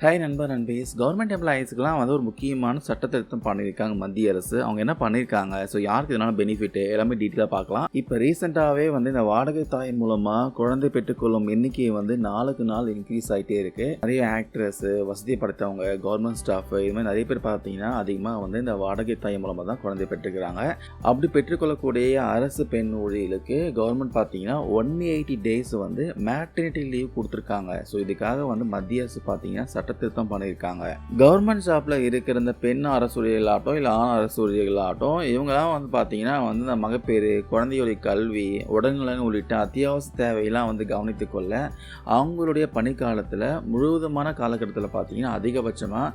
Hi நண்பர் நண்பேஸ். Government எம்ப்ளாயீஸ்க்குலாம் வந்து ஒரு முக்கியமான சட்டத்திருத்தம் பண்ணியிருக்காங்க மத்திய அரசு. அவங்க என்ன பண்ணியிருக்காங்க? ஸோ யாருக்கு இதனால பெனிஃபிட் எல்லாமே டீட்டெயிலாக பார்க்கலாம். இப்போ ரீசெண்டாகவே வந்து இந்த வாடகை தாய் மூலமாக குழந்தை பெற்றுக்கொள்ளும் எண்ணிக்கை வந்து நாளுக்கு நாள் இன்க்ரீஸ் ஆகிட்டே இருக்கு. நிறைய ஆக்ட்ரஸ் வசதி படைத்தவங்க கவர்மெண்ட் ஸ்டாஃப் இது மாதிரி நிறைய பேர் பார்த்தீங்கன்னா அதிகமாக வந்து இந்த வாடகை தாய் மூலமாக தான் குழந்தை பெற்றுக்கிறாங்க. அப்படி பெற்றுக்கொள்ளக்கூடிய அரசு பெண் ஊழியர்களுக்கு கவர்மெண்ட் பார்த்தீங்கன்னா ஒன் எயிட்டி டேஸ் வந்து மேட்டர்னிட்டி லீவ் கொடுத்துருக்காங்க. ஸோ இதுக்காக வந்து மத்திய அரசு பார்த்தீங்கன்னா சட்ட திருத்தம் பண்ணியிருக்காங்க. கவர்மெண்ட் ஜாப்ல இருக்கிற இந்த பெண் அரசூழியர்களாகட்டும் இல்லை ஆண் அரசூழியர்களாகட்டும் இவங்கெல்லாம் வந்து பார்த்தீங்கன்னா வந்து இந்த மகப்பேறு குழந்தையுடைய கல்வி உடல்நலன் உள்ளிட்ட அத்தியாவசிய தேவையெல்லாம் வந்து கவனித்து கொள்ள அவங்களுடைய பணிக்காலத்தில் முழுவதுமான காலகட்டத்தில் பார்த்தீங்கன்னா அதிகபட்சமாக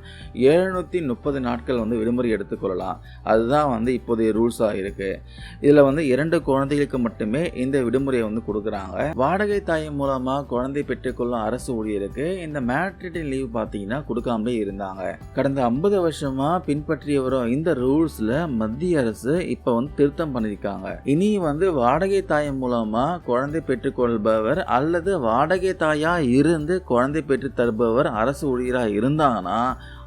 எழுநூற்றி முப்பது நாட்கள் வந்து விடுமுறை எடுத்துக்கொள்ளலாம் அதுதான் வந்து இப்போதைய ரூல்ஸாக இருக்குது இதில் வந்து இரண்டு குழந்தைகளுக்கு மட்டுமே இந்த விடுமுறையை வந்து கொடுக்குறாங்க. வாடகை தாய் மூலமாக குழந்தை பெற்றுக்கொள்ளும் அரசு ஊழியருக்கு இந்த மேட்ரிட்டி லீவ் பார்த்தீங்கன்னா கொடுக்காமலே இருந்தாங்க. கடந்த ஐம்பது வருஷமாக பின்பற்றி வரும் இந்த ரூல்ஸில் மத்திய அரசு இப்போ வந்து திருத்தம் பண்ணியிருக்காங்க இனி வந்து வாடகை தாய் மூலமாக குழந்தை பெற்றுக்கொள்பவர் அல்லது வாடகை தாயா இருந்து குழந்தை பெற்று தருபவர் அரசு ஊழியராக இருந்தாங்கன்னா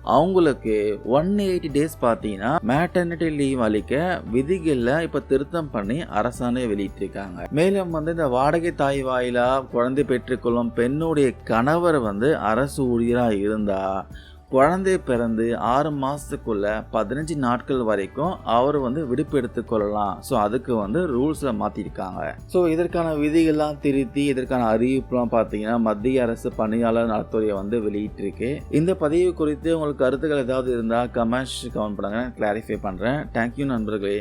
அவங்களுக்கு ஒன் எயிட்டி டேஸ் பார்த்தீங்கன்னா மேட்டர்னிட்டி லீவ் அளிக்க விதிகளில் இப்போ திருத்தம் பண்ணி அரசாணை வெளியிட்டிருக்காங்க. மேலும் வந்து இந்த வாடகை தாய் வாயிலா குழந்தை பெற்றுக்கொள்ளும் பெண்ணுடைய கணவர் வந்து அரசு ஊழியராக இருந்தா குழந்தை பிறந்து ஆறு மாதத்துக்குள்ள பதினஞ்சு நாட்கள் வரைக்கும் அவர் வந்து விடுப்பு எடுத்துக்கொள்ளலாம் ஸோ அதுக்கு வந்து ரூல்ஸில் மாற்றிருக்காங்க ஸோ இதற்கான விதிகள்லாம் திருத்தி இதற்கான அறிவிப்புலாம் பார்த்தீங்கன்னா மத்திய அரசு பணியாளர் நலத்துறையை வந்து வெளியிட்டிருக்கு. இந்த பதிவு குறித்து உங்களுக்கு கருத்துக்கள் ஏதாவது இருந்தால் கமெண்ட்ஸ் கமெண்ட் பண்ணுங்க. கிளாரிஃபை பண்ணுறேன் தேங்க்யூ நண்பர்களே.